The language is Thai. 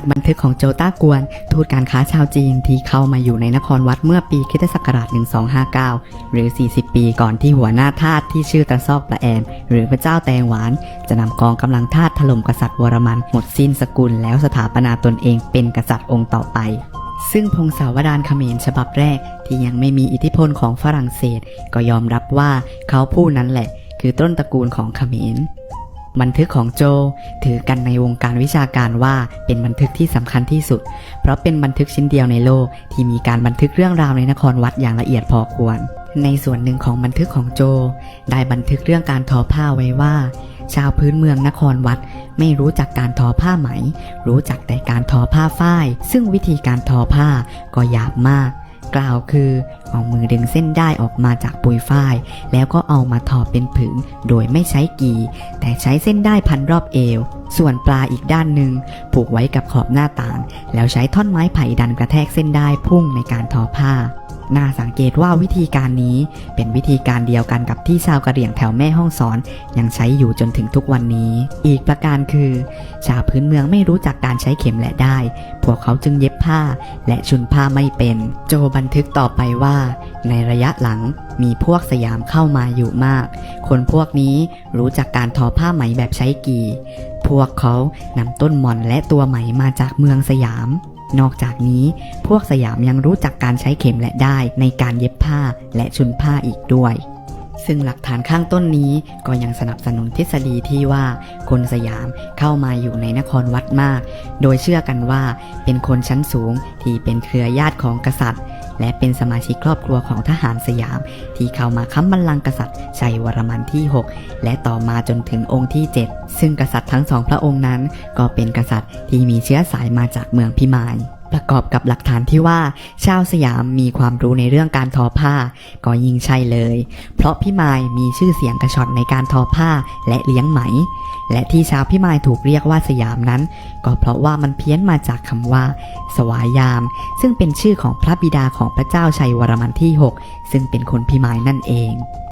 จากบันทึกของโจต้ากวน ทูตการค้าชาวจีนที่เข้ามาอยู่ในนครวัดเมื่อปีคิตศักราช 1259 หรือ 40 ปีก่อนที่หัวหน้าทาสที่ชื่อตะซอกประแอม หรือพระเจ้าแตงหวาน จะนำกองกำลังทาสถล่มกษัตริย์วรมัน หมดสิ้นสกุลแล้วสถาปนาตนเองเป็นกษัตริย์องค์ต่อไปซึ่งพงศาวดารเขมรฉบับแรกที่ยังไม่มีอิทธิพลของฝรั่งเศส ก็ยอมรับว่าเขาผู้นั้นแหละ คือต้นตระกูลของเขมร บันทึกของโจถือกันในวงการวิชาการว่าเป็นบันทึกที่สำคัญที่สุด เพราะเป็นบันทึกชิ้นเดียวในโลกที่มีการบันทึกเรื่องราวในนครวัดอย่างละเอียดพอควร ในส่วนหนึ่งของบันทึกของโจ ได้บันทึกเรื่องการทอผ้าไว้ว่า ชาวพื้นเมืองนครวัด ไม่รู้จักการทอผ้าไหม รู้จักแต่การทอผ้าฝ้าย ซึ่งวิธีการทอผ้าก็หยาบมาก กล่าวคือ เอามือดึงเส้นได้ออกมาจากปุยฝ้าย แล้วก็เอามาทอเป็นผืนโดยไม่ใช้กี แต่ใช้เส้นได้พันรอบเอว ส่วนปลาอีกด้านหนึ่งผูกไว้กับขอบหน้าต่าง แล้วใช้ท่อนไม้ไผ่ดันกระแทกเส้นได้พุ่งในการทอผ้า น่าสังเกตว่าวิธีการนี้เป็นวิธีการเดียวกันกับที่ชาวกะเหรี่ยงแถวแม่ห้องสอน ยังใช้อยู่จนถึงทุกวันนี้ อีกประการคือ ชาวพื้นเมืองไม่รู้จักการใช้เข็มและได้ พวกเขาจึงเย็บผ้า และชุนผ้าไม่เป็น โจบันทึกต่อไปว่า ในระยะหลังมีพวกสยามเข้ามาอยู่มาก คนพวกนี้รู้จักการทอผ้าไหมแบบใช้กี พวกเขานำต้นหม่อนและตัวไหมมาจากเมืองสยาม นอกจากนี้พวกสยามยังรู้จักการใช้เข็มและได้ในการเย็บผ้าและชุนผ้าอีกด้วย ซึ่งหลักฐานข้างต้นนี้ก็ยังสนับสนุนทฤษฎีที่ว่าคนสยามเข้ามาอยู่ในนครวัดมาก โดยเชื่อกันว่าเป็นคนชั้นสูงที่เป็นเครือญาติของกษัตริย์ และเป็นสมาชิกครอบครัวของทหารสยาม ที่เข้ามาค้ำบัลลังก์กษัตริย์ชัยวรมันที่ 6 และต่อมาจนถึงองค์ที่ 7 ซึ่งกษัตริย์ทั้งสองพระองค์นั้น ก็เป็นกษัตริย์ที่มีเชื้อสายมาจากเมืองพิมาย ประกอบกับหลักฐานที่ว่าชาวสยามมีความรู้ในเรื่องการทอผ้า ก็ยิ่งใช่เลย เพราะพิมายมีชื่อเสียงกระชอนในการทอผ้าและเลี้ยงไหม และที่ชาวพิมายถูกเรียกว่าสยามนั้น ก็เพราะว่ามันเพี้ยนมาจากคำว่า สวายาม ซึ่งเป็นชื่อของพระบิดาของพระเจ้าชัยวรมันที่ 6 ซึ่งเป็นคนพิมายนั่นเอง